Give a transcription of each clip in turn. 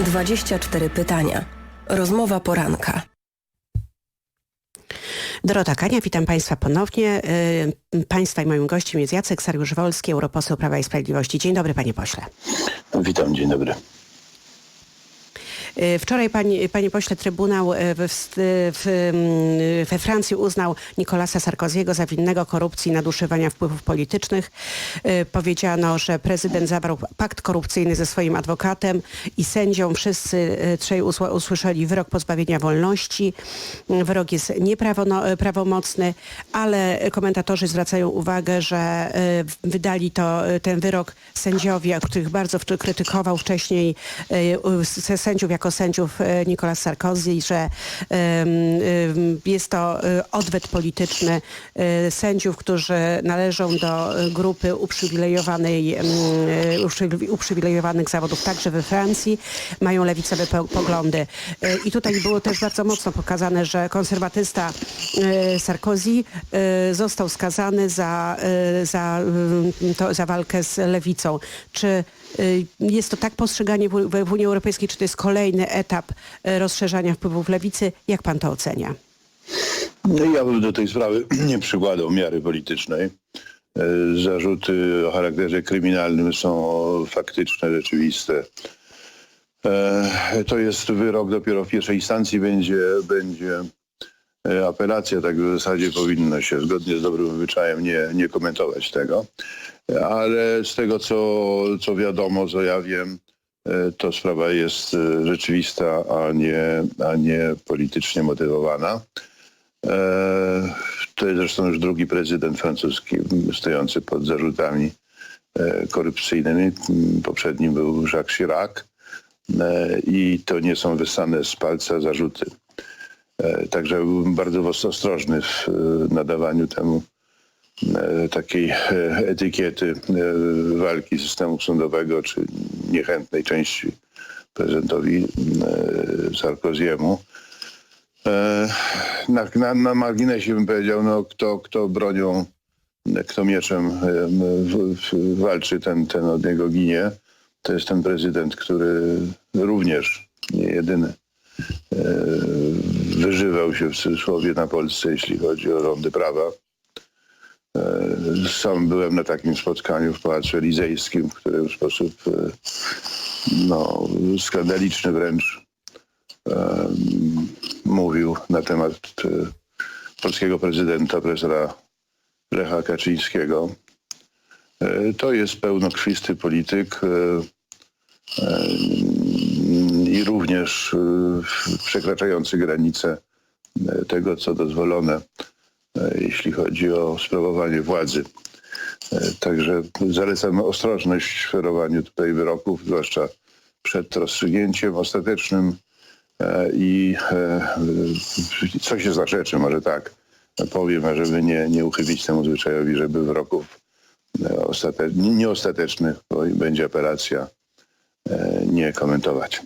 24 pytania. Rozmowa poranka. Dorota Kania, witam Państwa ponownie. Y, Państwa i moim gościem jest Jacek Sariusz-Wolski, europoseł Prawa i Sprawiedliwości. Dzień dobry Panie Pośle. Witam, dzień dobry. Y, Wczoraj, pani, panie pośle, Trybunał y, w, w, mm, we Francji uznał Nicolasa Sarkoziego za winnego korupcji i nadużywania wpływów politycznych. Y, Powiedziano, że prezydent zawarł pakt korupcyjny ze swoim adwokatem i sędzią. Wszyscy y, trzej usłyszeli wyrok pozbawienia wolności. Y, Wyrok jest nieprawomocny, ale komentatorzy zwracają uwagę, że y, wydali to, y, ten wyrok sędziowie, których bardzo krytykował wcześniej y, sędziów jako sędziów e, Nicolas Sarkozy, że jest to e, odwet polityczny e, sędziów, którzy należą do grupy uprzywilejowanej, uprzywilejowanych zawodów także we Francji, mają lewicowe po- poglądy. I tutaj było też bardzo mocno pokazane, że konserwatysta Sarkozy został skazany za, za, to, za walkę z lewicą. Czy jest to tak postrzeganie w, Unii Europejskiej, czy to jest kolejny etap y, rozszerzania wpływów lewicy? Jak pan to ocenia? No ja bym do tej sprawy nie przykładał miary politycznej. E, Zarzuty o charakterze kryminalnym są faktyczne, rzeczywiste. To jest wyrok dopiero w pierwszej instancji będzie, będzie apelacja, tak w zasadzie powinno się zgodnie z dobrym zwyczajem nie, nie komentować tego. Ale z tego co, co wiadomo, co ja wiem, e, to sprawa jest e, rzeczywista, a nie, a nie politycznie motywowana. E, To jest zresztą już drugi prezydent francuski stojący pod zarzutami korupcyjnymi. Poprzednim był Jacques Chirac i to nie są wysane z palca zarzuty. Także byłbym bardzo ostrożny w nadawaniu temu takiej e, etykiety e, walki systemu sądowego czy niechętnej części prezydentowi e, Sarkoziemu. E, Na, na, na marginesie bym powiedział, no, kto, kto bronią, kto mieczem e, w, w, walczy, ten, ten od niego ginie. To jest ten prezydent, który również, nie jedyny, e, wyżywał się w cudzysłowie na Polsce, jeśli chodzi o rondy prawa. E, Sam byłem na takim spotkaniu w Pałacu Elizejskim, w którym w sposób e, no, skandaliczny wręcz em, mówił na temat e, polskiego prezydenta, profesora Lecha Kaczyńskiego. E, To jest pełnokrwisty polityk e, e, i również e, przekraczający granice e, tego, co dozwolone, e, jeśli chodzi o sprawowanie władzy. E, Także zalecam ostrożność w ferowaniu tutaj wyroków, zwłaszcza przed rozstrzygnięciem ostatecznym e, i e, co się za rzeczy, może tak powiem, żeby nie, nie uchybić temu zwyczajowi, żeby wyroków e, ostate, nieostatecznych, bo będzie apelacja, e, nie komentować.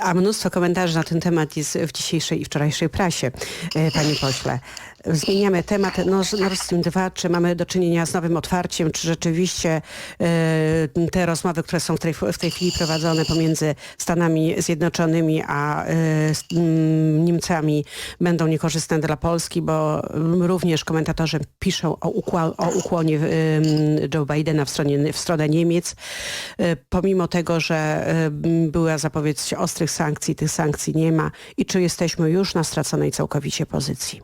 A mnóstwo komentarzy na ten temat jest w dzisiejszej i wczorajszej prasie, e, panie pośle. Zmieniamy temat Nord Nord Stream 2. Czy mamy do czynienia z nowym otwarciem? Czy rzeczywiście e, te rozmowy, które są w tej, chwili prowadzone pomiędzy Stanami Zjednoczonymi a e, Niemcami będą niekorzystne dla Polski, bo również komentatorzy piszą o, ukłonie Joe Bidena w, stronie, w stronę Niemiec. Pomimo tego, że była zapowiedź ostrych sankcji, tych sankcji nie ma. I czy jesteśmy już na straconej całkowicie pozycji?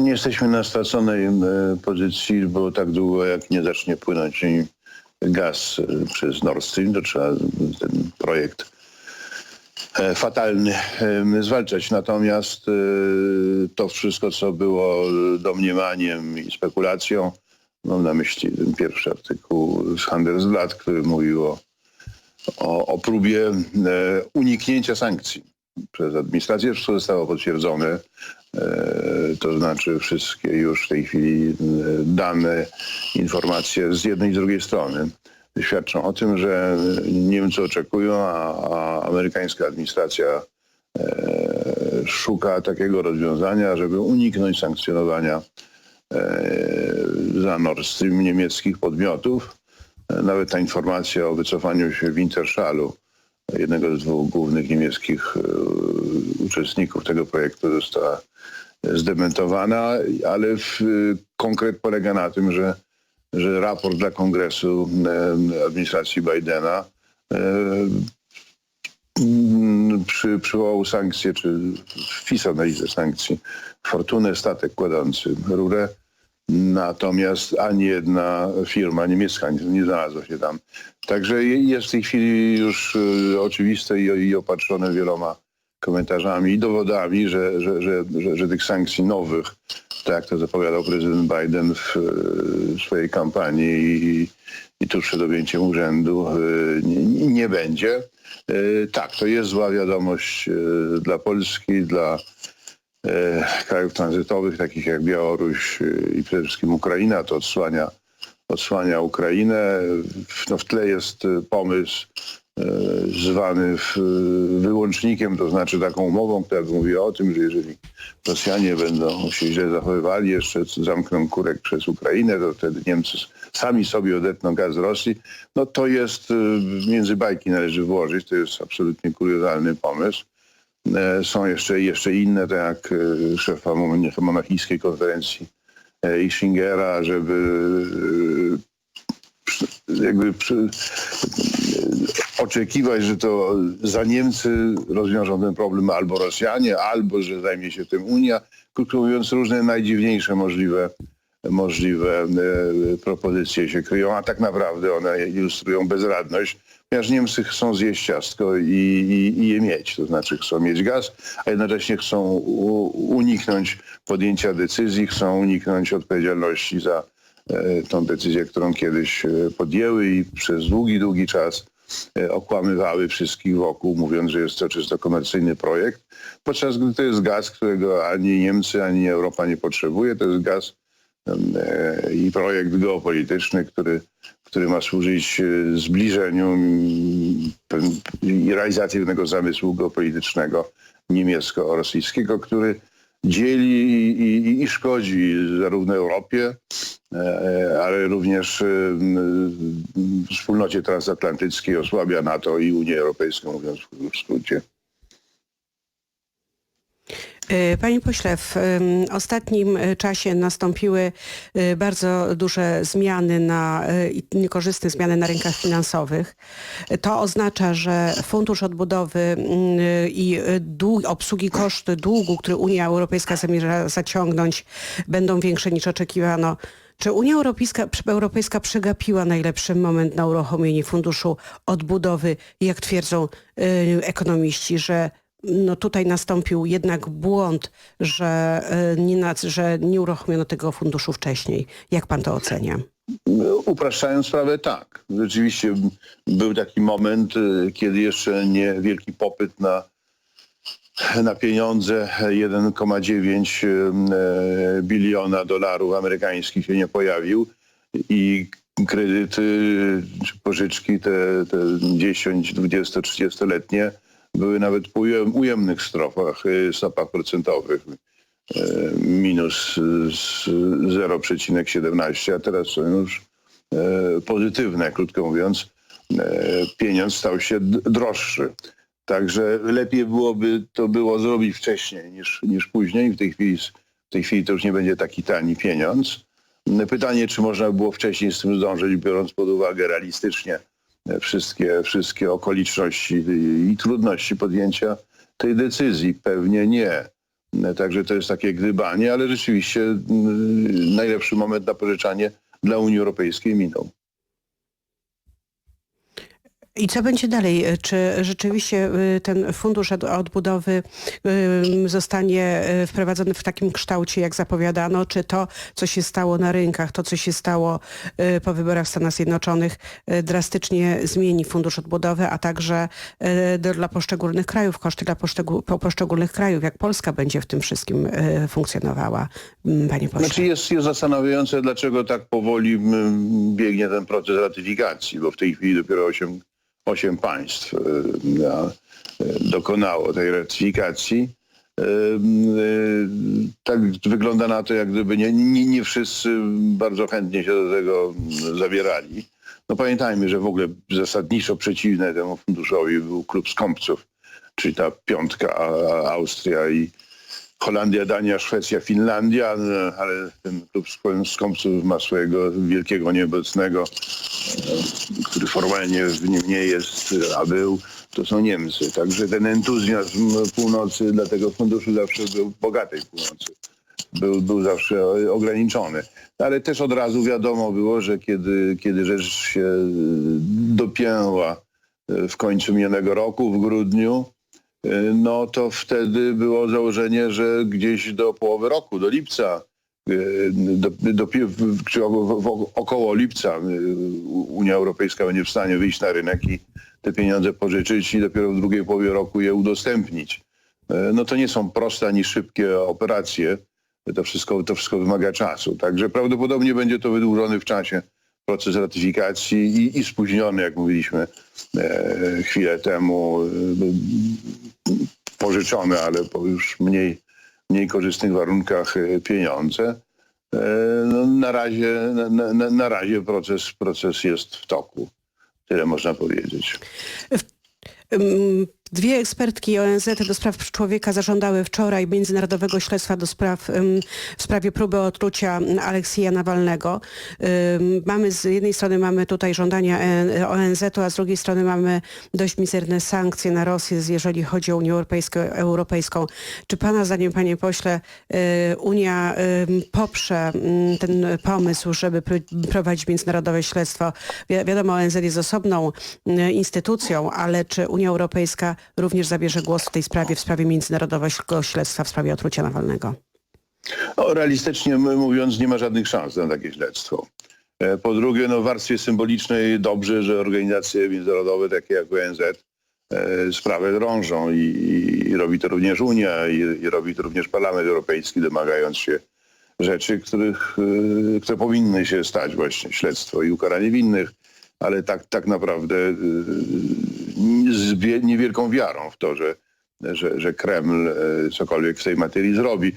Nie jesteśmy na straconej e, pozycji, bo tak długo jak nie zacznie płynąć gaz e, przez Nord Stream, to trzeba ten projekt e, fatalny zwalczać. Natomiast to wszystko, co było domniemaniem i spekulacją, mam na myśli ten pierwszy artykuł z Handelsblatt, który mówił o, o, o próbie e, uniknięcia sankcji przez administrację. Wszystko zostało potwierdzone. E, To znaczy wszystkie już w tej chwili e, dane, informacje z jednej i z drugiej strony świadczą o tym, że Niemcy oczekują, a, a amerykańska administracja szuka takiego rozwiązania, żeby uniknąć sankcjonowania za Nord Stream niemieckich podmiotów. E, Nawet ta informacja o wycofaniu się Winterschalu, jednego z dwóch głównych niemieckich e, uczestników tego projektu została zdementowana, ale w, konkret polega na tym, że, że raport dla kongresu e, administracji Bidena e, przy, przywołał sankcje, czy wpisał na sankcji Fortunę, statek kładący rurę. Natomiast ani jedna firma niemiecka nie, znalazła się tam. Także je- jest w tej chwili już y, oczywiste i, opatrzone wieloma komentarzami i dowodami, że, że, że, że, tych sankcji nowych, tak to zapowiadał prezydent Biden w, y, swojej kampanii i, i tuż przed objęciem urzędu, y, nie, nie będzie. Tak, to jest zła wiadomość dla Polski, dla krajów tranzytowych, takich jak Białoruś e, i przede wszystkim Ukraina, to odsłania, odsłania Ukrainę. No, w tle jest e, pomysł e, zwany wyłącznikiem, to znaczy taką umową, która by mówiła o tym, że jeżeli Rosjanie będą się źle zachowywali, jeszcze zamkną kurek przez Ukrainę, to wtedy Niemcy sami sobie odetną gaz z Rosji. No to jest, e, między bajki należy włożyć, to jest absolutnie kuriozalny pomysł. E, Są jeszcze, jeszcze inne, tak jak e, szefa mon- monachijskiej konferencji e, Ischingera, żeby jakby oczekiwać, że to za Niemcy rozwiążą ten problem albo Rosjanie, albo że zajmie się tym Unia. Krótko mówiąc, różne najdziwniejsze możliwe możliwe e, propozycje się kryją, a tak naprawdę one ilustrują bezradność, ponieważ Niemcy chcą zjeść ciastko i, i, i je mieć, to znaczy chcą mieć gaz, a jednocześnie chcą u, uniknąć podjęcia decyzji, chcą uniknąć odpowiedzialności za e, tą decyzję, którą kiedyś e, podjęły i przez długi, długi czas e, okłamywały wszystkich wokół, mówiąc, że jest to czysto komercyjny projekt, podczas gdy to jest gaz, którego ani Niemcy, ani Europa nie potrzebuje, to jest gaz i projekt geopolityczny, który, który ma służyć e, zbliżeniu mm, i realizacji pewnego zamysłu geopolitycznego niemiecko-rosyjskiego, który dzieli i, i, i szkodzi zarówno Europie, e, ale również e, wspólnocie transatlantyckiej, osłabia NATO i Unię Europejską, mówiąc w skrócie. E, Panie pośle, w ostatnim e, czasie nastąpiły e, bardzo duże zmiany na, niekorzystne zmiany na rynkach finansowych. To oznacza, że Fundusz Odbudowy mm, i dług, obsługi koszty długu, który Unia Europejska zamierza zaciągnąć, będą większe niż oczekiwano. Czy Unia Europejska, Europejska przegapiła najlepszy moment na uruchomienie Funduszu Odbudowy, jak twierdzą ekonomiści, że no tutaj nastąpił jednak błąd, że e, nie, że nie uruchomiono tego funduszu wcześniej. Jak pan to ocenia? Upraszczając sprawę, tak. Rzeczywiście był taki moment, y, kiedy jeszcze nie wielki popyt na, na pieniądze 1,9 y, biliona dolarów amerykańskich się nie pojawił i kredyty czy pożyczki te, te 10, 20, 30-letnie były nawet po ujem- ujemnych stropach, y, stopach procentowych e, minus z 0,17, a teraz są już e, pozytywne, krótko mówiąc. Pieniądz stał się droższy. Także lepiej byłoby to było zrobić wcześniej niż, niż później. W tej, chwili, w tej chwili to już nie będzie taki tani pieniądz. Pytanie, czy można było wcześniej z tym zdążyć, biorąc pod uwagę realistycznie wszystkie, wszystkie okoliczności i, trudności podjęcia tej decyzji. Pewnie nie. Także to jest takie gdybanie, ale rzeczywiście mm, najlepszy moment na pożyczanie dla Unii Europejskiej minął. I co będzie dalej? E, Czy rzeczywiście y, ten fundusz od- odbudowy y, zostanie wprowadzony w takim kształcie, jak zapowiadano? Czy to, co się stało na rynkach, to, co się stało po wyborach w Stanach Zjednoczonych, drastycznie zmieni fundusz odbudowy, a także dla poszczególnych krajów, koszty dla poszczegól- po- poszczególnych krajów, jak Polska będzie w tym wszystkim funkcjonowała, panie pośle? Znaczy jest, jest zastanawiające, dlaczego tak powoli biegnie ten proces ratyfikacji, bo w tej chwili dopiero 8, 8 państw na- e, dokonało tej ratyfikacji. E, Tak wygląda na to, jak gdyby nie, nie, nie wszyscy bardzo chętnie się do tego zabierali. No pamiętajmy, że w ogóle zasadniczo przeciwne temu funduszowi był klub skąpców, czyli ta piątka Austria i Holandia, Dania, Szwecja, Finlandia, no, ale ten klub sk- skąpców ma swojego wielkiego nieobecnego, który formalnie w nim nie jest, a był, to są Niemcy. Także ten entuzjazm północy dla tego funduszu zawsze był bogatej północy. Był, był zawsze ograniczony. Ale też od razu wiadomo było, że kiedy, kiedy rzecz się dopięła w końcu minionego roku, w grudniu, no to wtedy było założenie, że gdzieś do połowy roku, do lipca, e, do, do, czy około lipca e, Unia Europejska będzie w stanie wyjść na rynek i te pieniądze pożyczyć i dopiero w drugiej połowie roku je udostępnić. E, No to nie są proste ani szybkie operacje. To wszystko, to wszystko wymaga czasu. Także prawdopodobnie będzie to wydłużony w czasie proces ratyfikacji i, i spóźniony, jak mówiliśmy e, chwilę temu, e, pożyczone, ale po już mniej, mniej korzystnych warunkach e, pieniądze. E, no, na, razie, na, na, na razie proces, proces jest w toku. Tyle można powiedzieć. Dwie ekspertki ONZ do spraw człowieka zażądały wczoraj międzynarodowego śledztwa do spraw, w sprawie próby otrucia Aleksija Nawalnego. Mamy z jednej strony mamy tutaj żądania E- ONZ-u, a z drugiej strony mamy dość mizerne sankcje na Rosję, jeżeli chodzi o Unię Europejską. Europejską. Czy Pana zdaniem, Panie Pośle, y, Unia poprze ten pomysł, żeby pr- prowadzić międzynarodowe śledztwo? Wi wiadomo, ONZ jest osobną y, instytucją, ale czy Unia Europejska również zabierze głos w tej sprawie, w sprawie międzynarodowego śledztwa w sprawie otrucia Nawalnego? No, realistycznie mówiąc, nie ma żadnych szans na takie śledztwo. E, Po drugie, no, w warstwie symbolicznej dobrze, że organizacje międzynarodowe takie jak ONZ e, sprawę drążą i, i, robi to również Unia i, i robi to również Parlament Europejski, domagając się rzeczy, których, e, które powinny się stać właśnie, śledztwo i ukaranie winnych, ale tak, tak naprawdę z wie- niewielką wiarą w to, że, że, że Kreml e, cokolwiek w tej materii zrobi.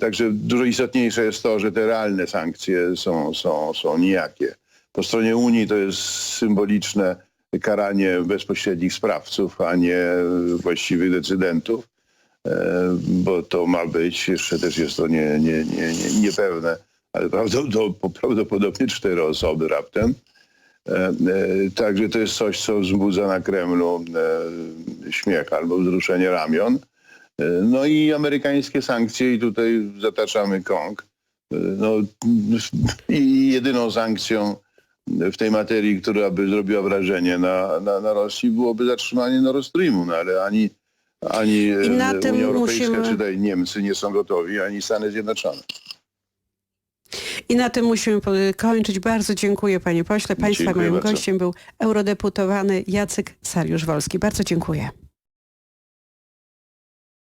Także dużo istotniejsze jest to, że te realne sankcje są, są, są nijakie. Po stronie Unii to jest symboliczne karanie bezpośrednich sprawców, a nie właściwych decydentów, e, bo to ma być, jeszcze też jest to nie, nie, nie, nie, niepewne, ale prawdopodobnie cztery osoby raptem. E, e, Także to jest coś, co wzbudza na Kremlu e, śmiech albo wzruszenie ramion. No i amerykańskie sankcje i tutaj zataczamy. E, No, I jedyną sankcją w tej materii, która by zrobiła wrażenie na, na, na Rosji byłoby zatrzymanie Nord Streamu, no ale ani, ani Unia Europejska musimy- czy tutaj Niemcy nie są gotowi, ani Stany Zjednoczone. I na tym musimy kończyć. Bardzo dziękuję Panie Pośle. Państwa Dziękuję moim bardzo. gościem był eurodeputowany Jacek Sariusz-Wolski. Bardzo dziękuję.